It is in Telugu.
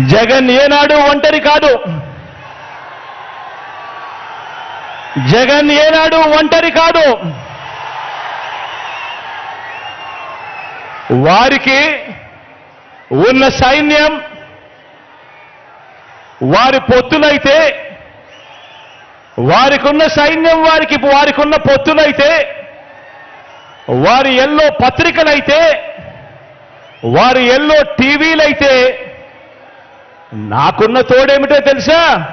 జగన్ ఏనాడు ఒంటరి కాదు. జగన్ ఏనాడు ఒంటరి కాదు. వారికి ఉన్న సైన్యం వారి పొత్తులైతే వారికున్న సైన్యం వారికి వారికి ఉన్న పొత్తులైతే వారి ఎల్లో పత్రికలైతే వారి ఎల్లో టీవీలైతే నాకున్న తోడేమిటో తెలుసా?